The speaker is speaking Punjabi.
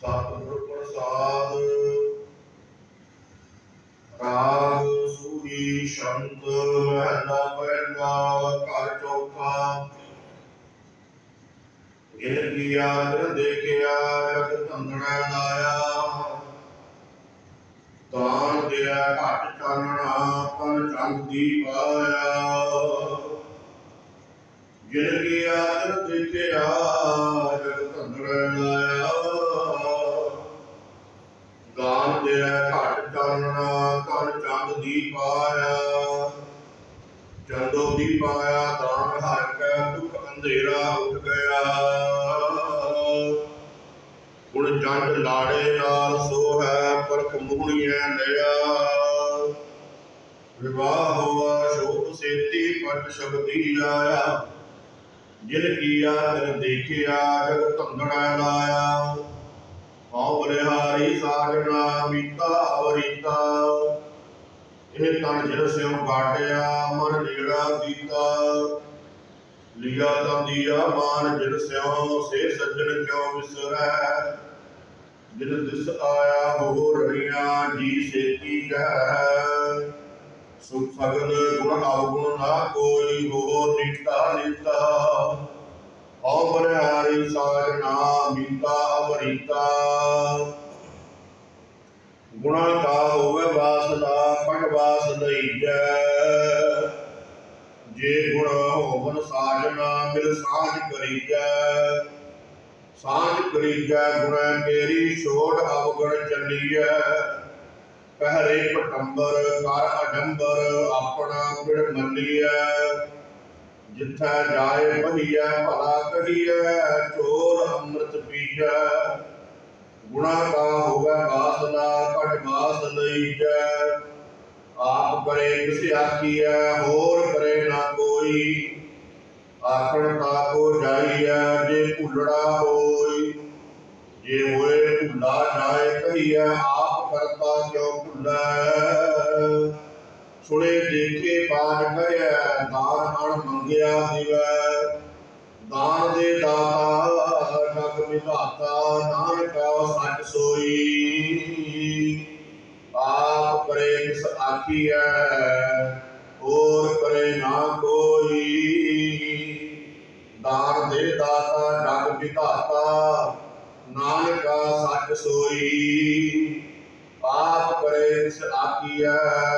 ਸਤਿਗੁਰ ਪ੍ਰਸਾਦ ਰਾਗ ਸੂਹੀ ਸ਼ੰਤ ਮਹਿਲਾ ਪਹਿਲਾ ਘਰ ਚੌਥਾ। ਇਹ ਕੀਆ ਦਰ ਦੇਖਿਆ ਜਗ ਧੰਦੜਾ ਲਾਇਆ। ਤਾਣ ਦਿਆ ਘਟ ਚਾਨਣਾ ਪਰ ਚੰਦ ਦੀ ਪਾਇਆ। ਜਿਨ ਕੀ ਆਦਰ ਦੇਖਿਆ ਗਾਨ ਦੇ ਘਟ ਚਾਨਣਾ ਕਰ ਚੰਦ ਦੀ ਪਾਇਆ। ਚੰਦੋ ਦੀ ਪਾਇਆ, ਦਾਨ ਹਰ ਕੈ ਦੁਖ ਅੰਧੇਰਾ ਉੱਠ ਗਿਆ। ਗੁਣ ਜੰਡ ਲਾੜੇ ਨਾਲ ਸੋ ਹੈ ਪਰਖ ਮੂਹਣੀਐ ਲਿਆ ਵਿਵਾਹ ਹੋਆ, ਸ਼ੋਭ ਸੇਤੀ, ਪਟ ਸ਼ਬਦੀ ਆਇਆ ਜਿਨ ਕੀਆ, ਤਿਨ ਦੇਖਿਆ, ਜਗ ਧੰਦੜਾ ਲਾਇਆ। ਆਉ ਬਲਿਹਾਰੀ ਸਾਜਣਾ ਮੀਤਾ ਅਵਰੀਤਾ ਇਹ ਤਨ ਜਿਨ ਸਿਉ ਬਾਟਿਆ, ਮਨ ਨੀੜਾ ਕੀਤਾ ਲਿਆ ਤਾਂ ਦੀਆ ਮਾਨ ਜਿਨ ਸਿਉ ਸੇ ਸੱਜਣ ਕਿਉ ਵਿਸਰੈ? ਜਿਨ ਦਿਸ ਆਇਆ ਹੋ ਰਣੀਆਂ ਜੀ ਸੇਤੀ ਕਹਿ। ਸੁਖ ਸਗਲ ਗੁਣ ਅਵਗੁਣ ਨਾ ਕੋਈ ਹੋ ਨੀਤਾ ਨੀਤਾ ਆਉ ਬਲਿਹਾਰੀ ਸਾਜਣਾ ਮੀਤਾ ਅਵਰੀਤਾ ਗੁਣਾ ਕਾ ਹੋਵੇ ਵਾਸਨਾ ਪਟ ਵਾਸ ਲਈਜੈ ਜੇ। ਗੁਣ ਹੋਵਨ ਸਾਜਣਾ ਮਿਲ ਸਾਜ ਕਰੀਜੈ। ਸਾਜ ਕਰੀਜੈ ਗੁਣਾ ਤੇਰੀ ਛੋੜ ਅਵਗਣ ਚੱਲੀਐ। ਪਹਿਰੇ ਪਟੰਬਰ, ਕਰ ਅਡੰਬਰ, ਆਪਣਾ ਪਿੜ ਮੱਲੀਐ ਜਿੱਥੈ ਜਾਏ ਬਹੀਐ ਭਲਾ ਕਹੀਐ, ਚੋਰ ਅੰਮ੍ਰਿਤ ਪੀਜੈ। ਗੁਣਾ ਕਾ ਹੋਵੇ ਵਾਸਨਾ ਕਟ ਵਾਸ ਆਪ ਕਰੇ ਕਿਸ ਆਖੀਐ ਹੋਰ ਕਰੇ ਨਾ ਕੋਈ। ਆਖਣ ਤਾ ਕੋ ਜਾਈਐ, ਜੇ ਭੁੱਲੜਾ ਹੋਈ। ਜੇ ਹੋਏ ਭੁੱਲਾ ਜਾਏ ਕਹੀਐ, ਆਪ ਕਰਤਾ ਕਿਉ ਭੁੱਲੈ? ਸੁਣੇ ਦੇਖੇ ਬਾਜ ਕਹਿਆ ਦਾਨ ਅਣ ਮੰਗਿਆ ਦਿਵੈ। ਦਾਨ ਦੇ ਦਾਤਾ, ਜਗ ਵਿਧਾਤਾ, ਨਾਨਕਾ ਸੱਚ ਸੋਈ। ਆਖੀਐ, ਹੋਰ ਕਰੇ ਨਾ ਕੋਈ। ਦਾਨ ਦੇ ਦਾਤਾ, ਜਗ ਵਿਧਾਤਾ, ਨਾਨਕਾ ਸੱਚ ਸੋਈ। ਪਾਪ ਕਰੇ ਕਿਸ ਆਖੀਐ